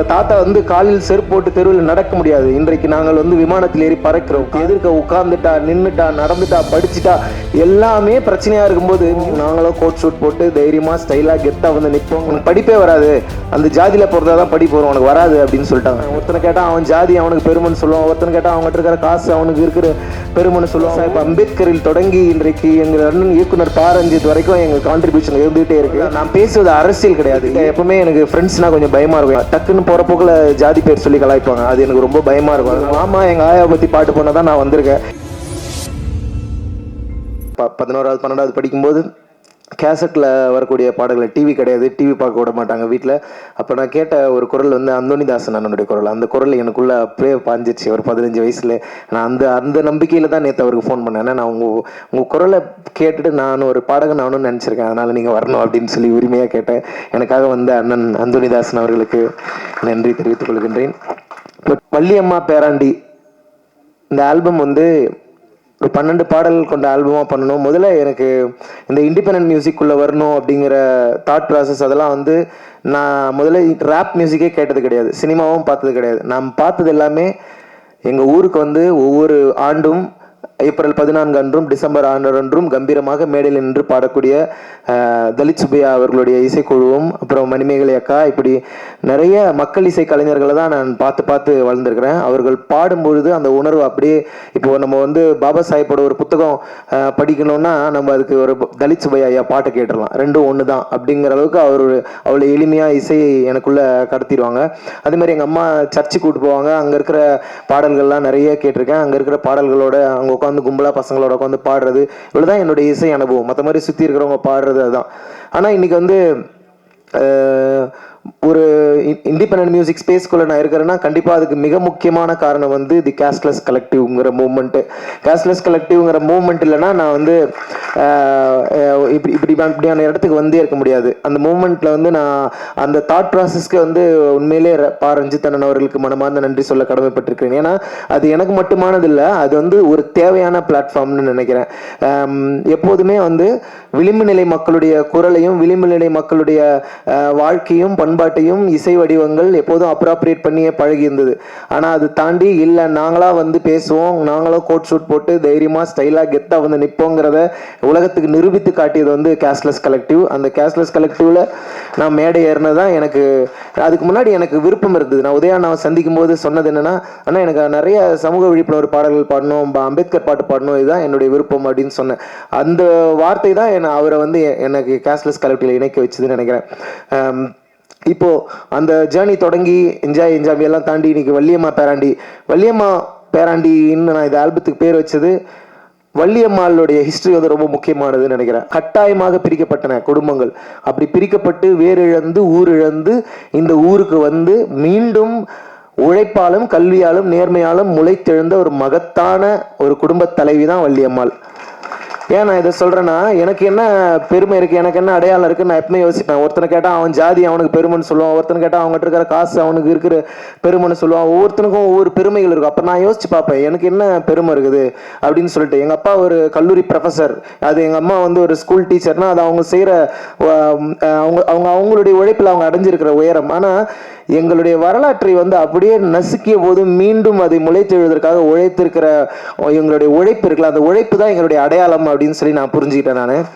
எங்க தாத்தா வந்து காலில் செருப்பு போட்டு தெருவில் நடக்க முடியாது. இன்றைக்கு நாங்கள் வந்து விமானத்தில் ஏறி பறக்கிறோம். எதிர்க்க உட்கார்ந்துட்டா நின்னுட்டா நடந்துட்டா படிச்சுட்டா எல்லாமே பிரச்சனையா இருக்கும்போது நாங்களும் கோட் ஷூட் போட்டு தைரியமா ஸ்டைலா கெத்தா வந்து நிற்போம் உனக்கு படிப்பே வராது. அந்த ஜாதியில பிறந்தா தான் படிப்பு வரும். உனக்கு வராது அப்படின்னு சொல்லிட்டாங்க. ஒருத்தனை கேட்டா அவன் ஜாதி அவனுக்கு பெருமைன்னு சொல்லுவான். ஒருத்தனை கேட்டா அவங்ககிட்ட இருக்கிற காசு அவனுக்கு இருக்கிற பெருமைன்னு சொல்லுவான். இப்போ அம்பேத்கரில் தொடங்கி இன்றைக்கு எங்கள் அண்ணன் இயக்குனர் பாரஞ்சித் வரைக்கும் எங்க கான்ட்ரிபியூஷன் இருந்துகிட்டே இருக்கு. நான் பேசுவது அரசியல் கிடையாது. எப்பவுமே எனக்கு ஃப்ரெண்ட்ஸ்னா கொஞ்சம் பயமா இருக்கும். டக்குன்னு போற போக்குல ஜாதி பேர் சொல்லி கலாய்ப்பாங்க. அது எனக்கு ரொம்ப பயமா இருக்கும். மாமா எங்க ஆயா பத்தி பாட்டு பண்ண தான் நான் வந்திருக்கேன். ப- பதினோராவது பன்னெண்டாவது படிக்கும்போது கேசட்டில் வரக்கூடிய பாடல்களை டிவி கிடையாது டிவி பார்க்க விட மாட்டாங்க வீட்டில் அப்போ நான் கேட்ட ஒரு குரல் வந்து அந்தோனிதாசன் அண்ணனுடைய குரல். அந்த குரல் எனக்குள்ளே அப்படியே பாஞ்சிருச்சு. ஒரு பதினஞ்சு வயசில் நான் அந்த அந்த நம்பிக்கையில் தான் நேற்று அவருக்கு ஃபோன் பண்ணேன். நான் உங்கள் உங்கள் குரலை கேட்டுட்டு நான் ஒரு பாடகன் நானும் நினச்சிருக்கேன். அதனால் நீங்கள் வரணும் அப்படின்னு சொல்லி உரிமையாக கேட்டேன். எனக்காக வந்த அண்ணன் அந்தோனிதாசன் அவர்களுக்கு நன்றி தெரிவித்துக் கொள்கின்றேன். பட் வள்ளியம்மா பேராண்டி இந்த ஆல்பம் வந்து ஒரு பன்னெண்டு பாடல் கொண்ட ஆல்பமாக பண்ணணும். முதல்ல எனக்கு இந்த இண்டிபெண்ட் மியூசிக்குள்ளே வரணும் அப்படிங்கிற தாட் ப்ராசஸ் அதெல்லாம் வந்து நான் முதல்ல ரேப் மியூசிக்கே கேட்டது கிடையாது. சினிமாவும் பார்த்தது கிடையாது. நான் பார்த்தது எல்லாமே எங்கள் ஊருக்கு வந்து ஒவ்வொரு ஆண்டும் ஏப்ரல் பதினான்கு அன்றும் டிசம்பர் ஆண்டு அன்றும் கம்பீரமாக மேடையில் நின்று பாடக்கூடிய தலித் சுப்பையா அவர்களுடைய இசைக்குழுவும் அப்புறம் மணிமேகலை அக்கா இப்படி நிறைய மக்கள் இசை கலைஞர்களை தான் நான் பார்த்து பார்த்து வளர்ந்துருக்கிறேன் அவர்கள் பாடும்பொழுது அந்த உணர்வு அப்படியே இப்போ நம்ம வந்து பாபா சாஹிப்போட ஒரு புத்தகம் படிக்கணும்னா நம்ம அதுக்கு ஒரு தலித் சுப்பையா ஐயா பாட்டை கேட்டுடலாம். ரெண்டும் ஒன்று தான் அப்படிங்கிற அளவுக்கு அவர் அவ்வளோ எளிமையாக இசையை எனக்குள்ள கடத்திடுவாங்க. அதே மாதிரி எங்கள் அம்மா சர்ச்சுக்கு கூப்பிட்டு போவாங்க. அங்கே இருக்கிற பாடல்கள்லாம் நிறைய கேட்டிருக்கேன். அங்கே இருக்கிற பாடல்களோட அங்கே உட்காந்து கும்பலாக பசங்களோட உட்காந்து பாடுறது இவ்வளோ தான் என்னுடைய இசை அனுபவம். மற்ற மாதிரி சுற்றி இருக்கிறவங்க பாடுறது அதுதான். ஆனால் இன்றைக்கி வந்து ஒரு இண்டிபெண்ட் மியூசிக் ஸ்பேஸ்க்குள்ளே நான் இருக்கிறேன்னா கண்டிப்பாக அதுக்கு மிக முக்கியமான காரணம் வந்து தி கேஷ்லெஸ் கலெக்டிவ்ங்கிற மூவ்மெண்ட்டு கேஷ்லெஸ் கலெக்டிவ்ங்கிற மூவ்மெண்ட் இல்லைன்னா நான் வந்து இப்படி இப்படி இப்படியான இடத்துக்கு வந்தே இருக்க முடியாது. அந்த மூமெண்ட்டில் வந்து நான் அந்த தாட் ப்ராசஸ்க்கு வந்து உண்மையிலே ர- பா ரஞ்சித் அண்ணன் அவர்களுக்கு மனமார்ந்த நன்றி சொல்ல கடமைப்பட்டிருக்கிறேன். ஏன்னா அது எனக்கு மட்டுமானது இல்லை அது வந்து ஒரு தேவையான பிளாட்ஃபார்ம்னு நினைக்கிறேன். எப்போதுமே வந்து விளிம்பு நிலை மக்களுடைய குரலையும் விளிம்பு நிலை மக்களுடைய வாழ்க்கையும் பண்பாட்டையும் இசை வடிவங்கள் எப்போதும் அப்ராப்ரியேட் பண்ணியே பழகி இருந்தது ஆனால் அது தாண்டி இல்லை நாங்களாக வந்து பேசுவோம் நாங்களும் கோட் ஷூட் போட்டு தைரியமாக ஸ்டைலாக கெத்தாக வந்து நிற்போங்கிறத உலகத்துக்கு நிரூபித்து காட்டியது வந்து கேஷ்லெஸ் கலெக்டிவ் அந்த கேஷ்லெஸ் கலெக்டிவில் நான் மேடை ஏறினது தான் எனக்கு அதுக்கு முன்னாடி எனக்கு விருப்பம் இருந்தது. நான் உதயாண்ணாவை சந்திக்கும் போது சொன்னது என்னென்னா ஆனால் எனக்கு நிறைய சமூக விழிப்புணர்வு பாடல்கள் பாடணும் அம்பேத்கர் பாட்டு பாடணும் இதுதான் என்னுடைய விருப்பம் அப்படின்னு சொன்னேன். அந்த வார்த்தை தான் என்னை அவரை வந்து எனக்கு கேஷ்லெஸ் கலெக்டிவில் இணைக்க வச்சதுன்னு நினைக்கிறேன். இப்போது அந்த ஜேர்னி தொடங்கி என்ஜாய் என்ஜாய் எல்லாம் தாண்டி இன்னைக்கு வள்ளியம்மா பேராண்டி. வள்ளியம்மா பேராண்டின்னு நான் இந்த ஆல்பத்துக்கு பேர் வச்சது வள்ளியம்மாளுடைய ஹிஸ்ட்ரி வந்து ரொம்ப முக்கியமானதுன்னு நினைக்கிறேன். கட்டாயமாக பிரிக்கப்பட்டன குடும்பங்கள். அப்படி பிரிக்கப்பட்டு வேர் இழந்து ஊர் இழந்து இந்த ஊருக்கு வந்து மீண்டும் உழைப்பாலும் கல்வியாலும் நேர்மையாலும் முளைத்தெழுந்த ஒரு மகத்தான ஒரு குடும்பத் தலைவி தான் வள்ளியம்மாள். ஏன் நான் இதை சொல்கிறேன்னா எனக்கு என்ன பெருமை இருக்குது எனக்கு என்ன அடையாளம் இருக்குது நான் எப்பவுமே யோசிப்பேன். ஒருத்தனை கேட்டால் அவன் ஜாதி அவனுக்கு பெருமைன்னு சொல்லுவான் ஒருத்தனை கேட்டால் அவங்ககிட்ட இருக்கிற காசு அவனுக்கு இருக்கிற பெருமைன்னு சொல்லுவான். ஒவ்வொருத்தனுக்கும் ஒவ்வொரு பெருமைகள் இருக்கும். அப்போ நான் யோசிச்சு பார்ப்பேன் எனக்கு என்ன பெருமை இருக்குது அப்படின்னு சொல்லிட்டு. எங்கள் அப்பா ஒரு கல்லூரி ப்ரொஃபசர் அது எங்கள் அம்மா வந்து ஒரு ஸ்கூல் டீச்சர்னால் அது அவங்க செய்கிற அவங்க அவங்க அவங்களுடைய உழைப்பில் அவங்க அடைஞ்சிருக்கிற உயரம். ஆனால் எங்களுடைய வரலாற்றை வந்து அப்படியே நசுக்கிய போது மீண்டும் அதை முளைத்தெழுவதற்காக உழைத்திருக்கிற எங்களுடைய உழைப்பு இருக்குல்ல அந்த உழைப்பு தான் எங்களுடைய அடையாளம் அப்படின்னு சொல்லி நான் புரிஞ்சுக்கிட்டேன் நான்.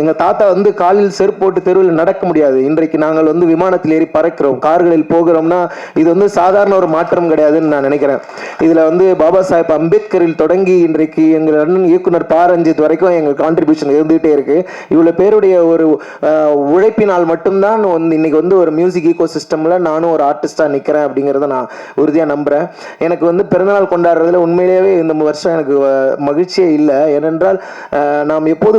எங்கள் தாத்தா வந்து காலில் செருப்பு போட்டு தெருவில் நடக்க முடியாது. இன்றைக்கு நாங்கள் வந்து விமானத்தில் ஏறி பறக்கிறோம். கார்களில் போகிறோம்னா இது வந்து சாதாரண ஒரு மாற்றம் கிடையாதுன்னு நான் நினைக்கிறேன். இதில் வந்து பாபா சாஹேப் அம்பேத்கரில் தொடங்கி இன்றைக்கு எங்கள் அண்ணன் இயக்குனர் பாரஞ்சித் வரைக்கும் எங்கள் கான்ட்ரிபியூஷன் இருந்துகிட்டே இருக்கு. இவ்வளோ பேருடைய ஒரு உழைப்பினால் மட்டும்தான் வந்து இன்னைக்கு வந்து ஒரு மியூசிக் ஈகோ சிஸ்டமில் நானும் ஒரு ஆர்டிஸ்ட்டாக நிற்கிறேன் அப்படிங்கிறத நான் உறுதியாக நம்புகிறேன் எனக்கு வந்து பிறந்தநாள் கொண்டாடுறதுல உண்மையிலேயே இந்த வருஷம் எனக்கு மகிழ்ச்சியே இல்லை. ஏனென்றால் நாம் எப்போது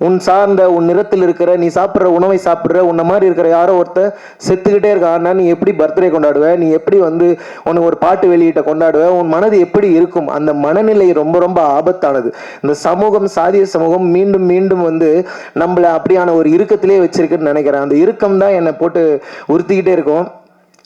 உன் சார்ந்த உன் நிறத்தில் இருக்கிற நீ சாப்பிட்ற உணவை சாப்பிட்ற உன்ன மாதிரி இருக்கிற யாரோ ஒருத்தர் செத்துக்கிட்டே இருக்கான்னா நீ எப்படி பர்த்டே கொண்டாடுவ? நீ எப்படி வந்து உனக்கு ஒரு பாட்டு வெளியிட்ட கொண்டாடுவ? உன் மனது எப்படி இருக்கும்? அந்த மனநிலை ரொம்ப ரொம்ப ஆபத்தானது. இந்த சமூகம் சாதிய சமூகம் மீண்டும் மீண்டும் வந்து நம்மளை அப்படியான ஒரு இறுக்கத்திலே வச்சிருக்குன்னு நினைக்கிறேன். அந்த இறுக்கம் தான் என்னை போட்டு உறுத்திக்கிட்டே இருக்கும்.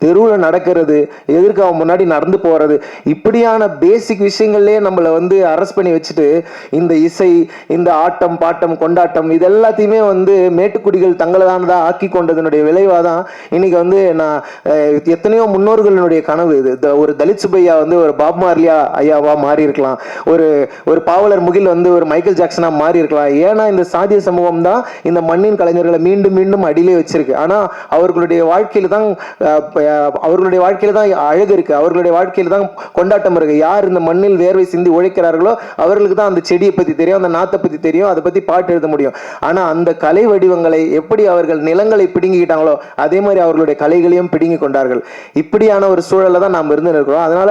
தெருவில் நடக்கிறது எதிர்க்க அவன் முன்னாடி நடந்து போகிறது இப்படியான பேசிக் விஷயங்கள்லேயே நம்மளை வந்து அரெஸ்ட் பண்ணி வச்சுட்டு இந்த இசை இந்த ஆட்டம் பாட்டம் கொண்டாட்டம் இது எல்லாத்தையுமே வந்து மேட்டுக்குடிகள் தங்களதானதாக ஆக்கி கொண்டதனுடைய விளைவாக தான் இன்னைக்கு வந்து நான் எத்தனையோ முன்னோர்களினுடைய கனவு இது. த- ஒரு தலித் சுப்பையா வந்து ஒரு பாப் மார்லியா ஐயாவா மாறி இருக்கலாம் ஒரு ஒரு பாவலர் முகில் வந்து ஒரு மைக்கேல் ஜாக்சனாக மாறி இருக்கலாம் ஏன்னா இந்த சாதிய சமூகம் தான் இந்த மண்ணின் கலைஞர்களை மீண்டும் மீண்டும் அடியிலே வச்சிருக்கு. ஆனால் அவர்களுடைய வாழ்க்கையில் தான் அவர்களுடைய வாழ்க்கையில தான் அழகு இருக்கு. அவர்களுடைய வாழ்க்கையில தான் கொண்டாட்டம் இருக்கு. யார் இந்த மண்ணில் வேர்வை சிந்தி உழைக்கிறார்களோ அவர்களுக்கு தான் அந்த செடியை பத்தி தெரியும் அந்த நாத்தை பத்தி தெரியும் அதை பத்தி பாட்டு எழுத முடியும். ஆனா அந்த கலை வடிவங்களை எப்படி அவர்கள் நிலங்களை பிடுங்கிக்கிட்டாங்களோ அதே மாதிரி அவர்களுடைய கலைகளையும் பிடுங்கி கொண்டார்கள். இப்படியான ஒரு சூழல்ல தான் நாம் இருந்து இருக்கிறோம் அதனால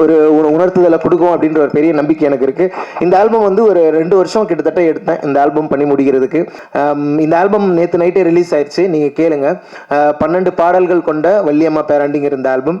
ஒரு உணர்த்துதலை கொடுக்கும் அப்படின்ற ஒரு பெரிய நம்பிக்கை எனக்கு இருக்கு. இந்த ஆல்பம் வந்து ஒரு ரெண்டு வருஷம் கிட்டத்தட்ட எடுத்தேன் இந்த ஆல்பம் பண்ணி முடிகிறதுக்கு இந்த ஆல்பம் நேற்று நைட்டே ரிலீஸ் ஆயிடுச்சு நீங்கள் கேளுங்க. பன்னெண்டு பாடல்கள் கொண்ட வள்ளியம்மா பேராண்டிங்கிற இந்த ஆல்பம்.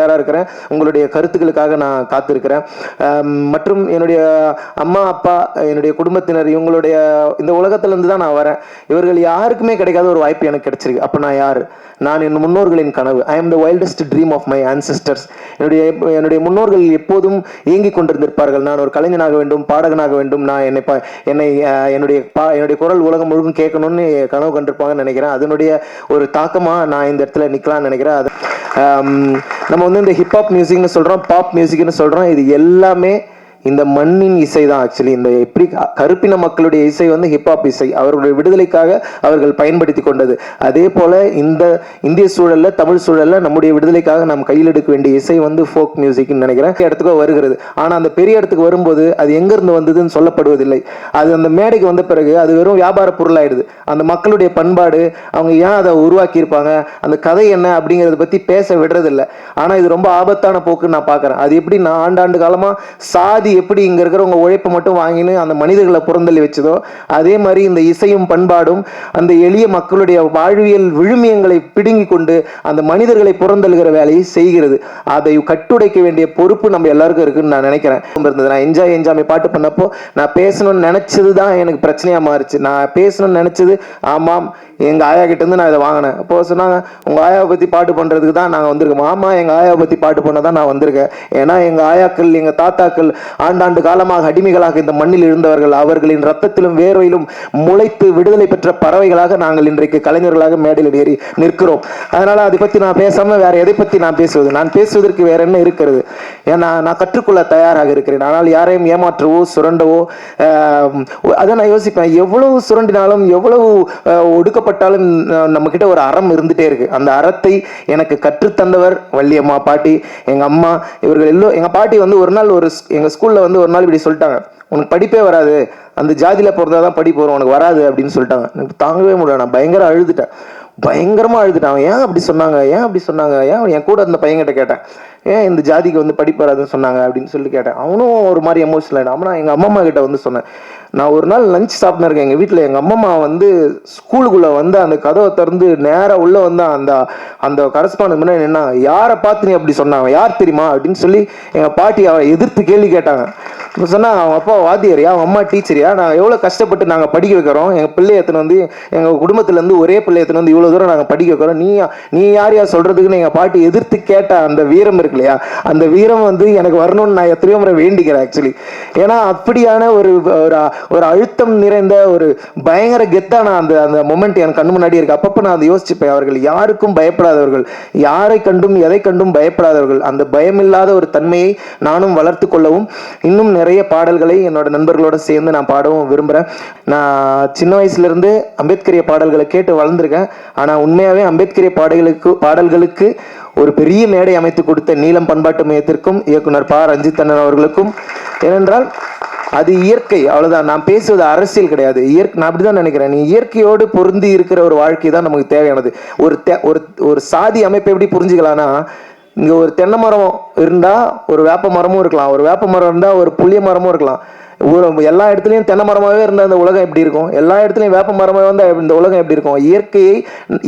இருக்கிறேன். உங்களுடைய கருத்துக்களுக்காக நான் காத்திருக்கிறேன். மற்றும் என்னுடைய அம்மா அப்பா என்னுடைய குடும்பத்தினர் இவங்களுடைய இந்த உலகத்துல இருந்து தான் நான் வரேன். இவர்கள் யாருக்குமே கிடைக்காத ஒரு வாய்ப்பு எனக்கு கிடைச்சிருக்கு. அப்போ நான் யார்? நான் என் முன்னோர்களின் கனவு. I am the wildest dream of my ancestors என்னுடைய என்னுடைய முன்னோர்கள் எப்போதும் இயங்கிக் கொண்டிருந்திருப்பார்கள். நான் ஒரு கலைஞனாக வேண்டும் பாடகனாக வேண்டும். நான் என்னை ப- என்னை என்னுடைய பா என்னுடைய குரல் உலகம் முழுக்கும் கேட்கணும்னு கனவு கண்டிருப்பாங்கன்னு நினைக்கிறேன். அதனுடைய ஒரு தாக்கமாக நான் இந்த இடத்துல நிக்கலாம்னு நினைக்கிறேன். அது நம்ம நம்ம வந்து இந்த ஹிப்ஹாப் மியூசிக்னு சொல்கிறோம் பாப் மியூசிக்னு சொல்கிறோம் இது எல்லாமே இந்த மண்ணின் இசை தான் ஆக்சுவலி இந்த எப்படி கருப்பின மக்களுடைய இசை வந்து ஹிப்ஹாப் இசை அவர்களுடைய விடுதலைக்காக அவர்கள் பயன்படுத்தி கொண்டது. அதே போல இந்த இந்திய சூழல்ல தமிழ் சூழல்ல நம்முடைய விடுதலைக்காக நாம் கையில் எடுக்க வேண்டிய இசை வந்து ஃபோக் மியூசிக்னு நினைக்கிறேன். பெரிய இடத்துக்கு வருகிறது. ஆனா அந்த பெரிய இடத்துக்கு வரும்போது அது எங்கிருந்து வந்ததுன்னு சொல்லப்படுவதில்லை. அது அந்த மேடைக்கு வந்த பிறகு அது வெறும் வியாபார பொருளாயிடுது. அந்த மக்களுடைய பண்பாடு அவங்க ஏன் அதை உருவாக்கி இருப்பாங்க அந்த கதை என்ன அப்படிங்கறத பத்தி பேச விடுறதில்ல. ஆனா இது ரொம்ப ஆபத்தான போக்குன்னு நான் பார்க்குறேன். அது எப்படி நான் ஆண்டாண்டு காலமா சாதி எப்படி இங்க இருக்கிறவங்க உழைப்பை மட்டும் வாங்கின்னு அந்த மனிதர்களை புறந்தள்ளி வச்சதோ அதே மாதிரி இந்த இசையும் பண்பாடும் அந்த எளிய மக்களுடைய வாழ்வியல் விழுமியங்களை பிடுங்கி கொண்டு அந்த மனிதர்களை புறந்தள்ளுகிற வேலையை செய்கிறது. அதை கட்டுடைக்க வேண்டிய பொறுப்பு நம்ம எல்லாருக்கும் இருக்குன்னு நான் நினைக்கிறேன். இருந்தது. நான் என்ஜாய் என்ஜாமி பாட்டு பண்ணப்போ நான் பேசணும்னு நினைச்சது தான் எனக்கு பிரச்சனையா மாறுச்சு. நான் பேசணும்னு நினைச்சது ஆமாம் எங்க ஆயா கிட்ட இருந்து நான் இதை வாங்கினேன். அப்போ சொன்னாங்க உங்க ஆயாவை பத்தி பாட்டு பண்றதுக்கு தான் நாங்க வந்திருக்கோம் ஆமா எங்க ஆயாவை பத்தி பாட்டு பண்ண தான் நான் வந்திருக்கேன். ஏன்னா எங்க ஆயாக்கள் எங்க தாத்தாக்கள் ஆண்டாண்டு காலமாக அடிமைகளாக இந்த மண்ணில் இருந்தவர்கள் அவர்களின் ரத்தத்திலும் வேர்வையிலும் முளைத்து விடுதலை பெற்ற பறவைகளாக நாங்கள் இன்றைக்கு கலைஞர்களாக மேடையில் ஏறி நிற்கிறோம். அதனால் அதை பற்றி நான் பேசாமல் வேற எதை பற்றி நான் பேசுவது? நான் பேசுவதற்கு வேற என்ன இருக்கிறது? ஏன்னா நான் கற்றுக்கொள்ள தயாராக இருக்கிறேன். ஆனால் யாரையும் ஏமாற்றவோ சுரண்டவோ அதை நான் யோசிப்பேன். எவ்வளவு சுரண்டினாலும் எவ்வளவு ஒடுக்கப்பட்டாலும் நம்ம கிட்ட ஒரு அறம் இருந்துகிட்டே இருக்கு. அந்த அறத்தை எனக்கு கற்றுத்தந்தவர் வள்ளியம்மா பாட்டி எங்க அம்மா இவர்கள் எல்லோ எங்கள் பாட்டி வந்து ஒரு நாள் ஒரு எங்கள் ஸ்கூல் ஸ்கூலில் வந்து ஒரு நாள் இப்படி சொல்லிட்டாங்க. உனக்கு படிப்பே வராது. அந்த ஜாதியில பிறந்தாதான் படிப்பு வரும். உனக்கு வராது. அப்படின்னு சொல்லிட்டாங்க. எனக்கு தாங்கவே முடியல. நான் பயங்கர அழுதுட்டேன். பயங்கரமாக அழுதுட்டான். ஏன் அப்படி சொன்னாங்க? ஏன் அப்படி சொன்னாங்க? ஏன் என் கூட அந்த பையன்கிட்ட கேட்டேன். ஏன் இந்த ஜாதிக்கு வந்து படிப்பு வராதுன்னு சொன்னாங்க? அப்படின்னு சொல்லி கேட்டேன். அவனும் ஒரு மாதிரி எமோஷனல் ஆகிடும் நான் எங்கள் அம்மா அம்மா கிட்ட வந்து சொன்னேன். நான் ஒரு நாள் லஞ்ச் சாப்பிட்டு இருக்கேன். எங்கள் வீட்டில் எங்கள் அம்மா வந்து ஸ்கூலுக்குள்ளே வந்து அந்த கதவை திறந்து நேராக உள்ளே வந்து அந்த அந்த கரஸ்பாண்ட் முன்னாடி என்ன யாரை பார்த்து நீ அப்படி சொன்னாங்க யார் தெரியுமா? அப்படின்னு சொல்லி எங்கள் பாட்டி அவரை எதிர்த்து கேள்வி கேட்டாங்க. இப்போ சொன்னால் அவன் அப்பா வாத்தியாரியா அவன் அம்மா டீச்சரியா நான் எவ்வளோ கஷ்டப்பட்டு நாங்கள் படிக்க வைக்கிறோம்? எங்கள் பிள்ளை எத்தனை வந்து எங்கள் குடும்பத்துலேருந்து ஒரே பிள்ளை எத்தனை வந்து இவ்வளோ தூரம் நாங்கள் படிக்க வைக்கிறோம்? நீ நீ யார் யார் சொல்கிறதுக்குன்னு எங்கள் பாட்டி எதிர்த்து கேட்ட அந்த வீரம் இருக்கு இல்லையா? அந்த வீரம் வந்து எனக்கு வரணும்னு நான் எத்தனையோ முறை வேண்டிக்கிறேன் ஆக்சுவலி ஏன்னா அப்படியான ஒரு ஒரு ஒரு அழுத்தம் நிறைந்த ஒரு பயங்கர கெத்தான அந்த அந்த மொமெண்ட் என் கண்ணு முன்னாடி இருக்கு. அப்பப்போ நான் அதை யோசிச்சுப்பேன். அவர்கள் யாருக்கும் பயப்படாதவர்கள். யாரை கண்டும் எதை கண்டும் பயப்படாதவர்கள். அந்த பயமில்லாத ஒரு தன்மையை நானும் வளர்த்து கொள்ளவும் இன்னும் நிறைய பாடல்களை என்னோட நண்பர்களோட சேர்ந்து நான் பாடவும் விரும்புகிறேன் நான் சின்ன வயசுலேருந்து அம்பேத்கரிய பாடல்களை கேட்டு வளர்ந்துருக்கேன். ஆனால் உண்மையாகவே அம்பேத்கரிய பாடல்களுக்கு பாடல்களுக்கு ஒரு பெரிய மேடை அமைத்து கொடுத்த நீலம் பண்பாட்டு மையத்திற்கும் இயக்குனர் ப. ரஞ்சித் அண்ணன் அவர்களுக்கும். ஏனென்றால் அது இயற்கை அவ்வளவுதான். நான் பேசுவது அரசியல் கிடையாது. இயற்கை நான் அப்படிதான் நினைக்கிறேன். நீ இயற்கையோடு பொருந்தி இருக்கிற ஒரு வாழ்க்கை தான் நமக்கு தேவையானது. ஒரு தே- ஒரு ஒரு சாதி அமைப்பை எப்படி புரிஞ்சுக்கலாம்னா இங்க ஒரு தென்னை மரம் இருந்தா ஒரு வேப்ப மரமும் இருக்கலாம். ஒரு வேப்ப மரம் இருந்தா ஒரு புளிய மரமும் இருக்கலாம். எல்லா இடத்துலையும் தென்னை மரமாகவே இருந்த அந்த உலகம் எப்படி இருக்கும்? எல்லா இடத்துலையும் வேப்ப மரமாக வந்த இந்த உலகம் எப்படி இருக்கும்? இயற்கையை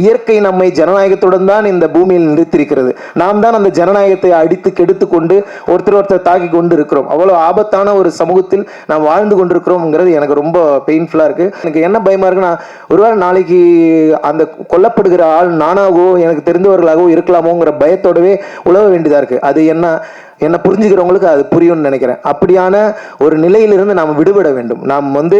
இயற்கை நம்மை ஜனநாயகத்துடன் தான் இந்த பூமியில் நிறுத்தியிருக்கிறது. நாம் தான் அந்த ஜனநாயகத்தை அடித்து கெடுத்து கொண்டு ஒருத்தர் ஒருத்தர் தாக்கி கொண்டு இருக்கிறோம். அவ்வளோ ஆபத்தான ஒரு சமூகத்தில் நாம் வாழ்ந்து கொண்டிருக்கிறோம்ங்கிறது எனக்கு ரொம்ப பெயின்ஃபுல்லாக இருக்குது எனக்கு என்ன பயமாக இருக்குன்னா ஒருவேளை நாளைக்கு அந்த கொல்லப்படுகிற ஆள் நானாகவோ எனக்கு தெரிந்தவர்களாகவோ இருக்கலாமோங்கிற பயத்தோடவே உழவ வேண்டியதாக இருக்குது அது என்ன? என்னை புரிஞ்சுக்கிறவங்களுக்கு அது புரியும்னு நினைக்கிறேன். அப்படியான ஒரு நிலையிலிருந்து நாம் விடுபட வேண்டும். நாம் வந்து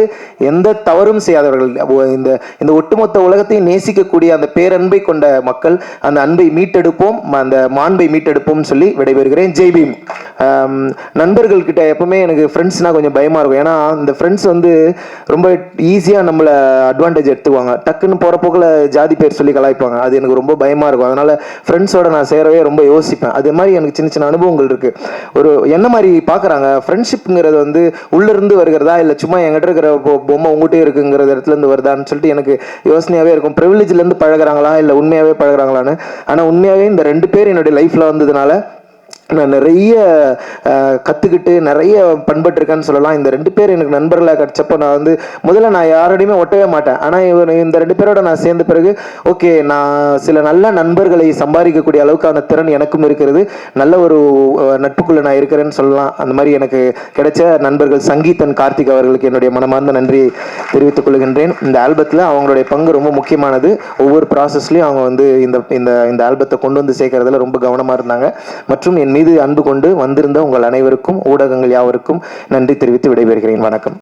எந்த தவறும் செய்யாதவர்கள் இந்த இந்த ஒட்டுமொத்த உலகத்தையும் நேசிக்கக்கூடிய அந்த பேரன்பை கொண்ட மக்கள் அந்த அன்பை மீட்டெடுப்போம் அந்த மாண்பை மீட்டெடுப்போம்னு சொல்லி விடைபெறுகிறேன். ஜெய்பீம் நண்பர்கள்கிட்ட எப்பவுமே எனக்கு ஃப்ரெண்ட்ஸ்னால் கொஞ்சம் பயமாக இருக்கும். ஏன்னா இந்த ஃப்ரெண்ட்ஸ் வந்து ரொம்ப ஈஸியாக நம்மளை அட்வான்டேஜ் எடுத்துவாங்க டக்குன்னு போகிற போக்கில் ஜாதி பேர் சொல்லி கலாய்ப்பாங்க. அது எனக்கு ரொம்ப பயமாக இருக்கும். அதனால் ஃப்ரெண்ட்ஸோட நான் சேரவே ரொம்ப யோசிப்பேன். அது மாதிரி எனக்கு சின்ன சின்ன அனுபவங்கள் இருக்குது ஒரு என்ன மாதிரி பார்க்குறாங்க? ஃப்ரெண்ட்ஷிப்ங்கிறது வந்து உள்ளேருந்து வருகிறதா? இல்லை சும்மா என்கிட்ட இருக்கிற பொம்மை உங்ககிட்டே இருக்குங்கிற இடத்துலேருந்து வருதான்னு சொல்லிட்டு எனக்கு யோசனையாகவே இருக்கும். ப்ரிவிலேஜ்லேருந்து பழகிறாங்களா பழகுறாங்களா? இல்லை உண்மையாகவே பழகுறாங்களான்னு. ஆனால் உண்மையாகவே இந்த ரெண்டு பேர் என்னுடைய லைஃப்பில் வந்ததுனால நான் நிறைய கற்றுக்கிட்டு நிறைய பண்பட்டிருக்கேன்னு சொல்லலாம். இந்த ரெண்டு பேர் எனக்கு நண்பர்களாக கிடச்சப்போ நான் வந்து முதல்ல நான் யாரோடையுமே ஒட்டவே மாட்டேன். ஆனால் இவர் இந்த ரெண்டு பேரோட நான் சேர்ந்த பிறகு ஓகே நான் சில நல்ல நண்பர்களை சம்பாதிக்கக்கூடிய அளவுக்கான திறன் எனக்கும் இருக்கிறது. நல்ல ஒரு நட்புக்குள்ளே நான் இருக்கிறேன்னு சொல்லலாம். அந்த மாதிரி எனக்கு கிடைச்ச நண்பர்கள் சங்கீதன் கார்த்திக் அவர்களுக்கு என்னுடைய மனமார்ந்த நன்றியை தெரிவித்துக் கொள்கின்றேன். இந்த ஆல்பத்தில் அவங்களுடைய பங்கு ரொம்ப முக்கியமானது. ஒவ்வொரு ப்ராசஸ்லையும் அவங்க வந்து இந்த இந்த இந்த ஆல்பத்தை கொண்டு வந்து சேர்க்கறதுல ரொம்ப கவனமாக இருந்தாங்க. மற்றும் என் மீது அன்பு கொண்டு வந்திருந்த உங்கள் அனைவருக்கும் ஊடகங்கள் யாவருக்கும் நன்றி தெரிவித்து விடைபெறுகிறேன். வணக்கம்.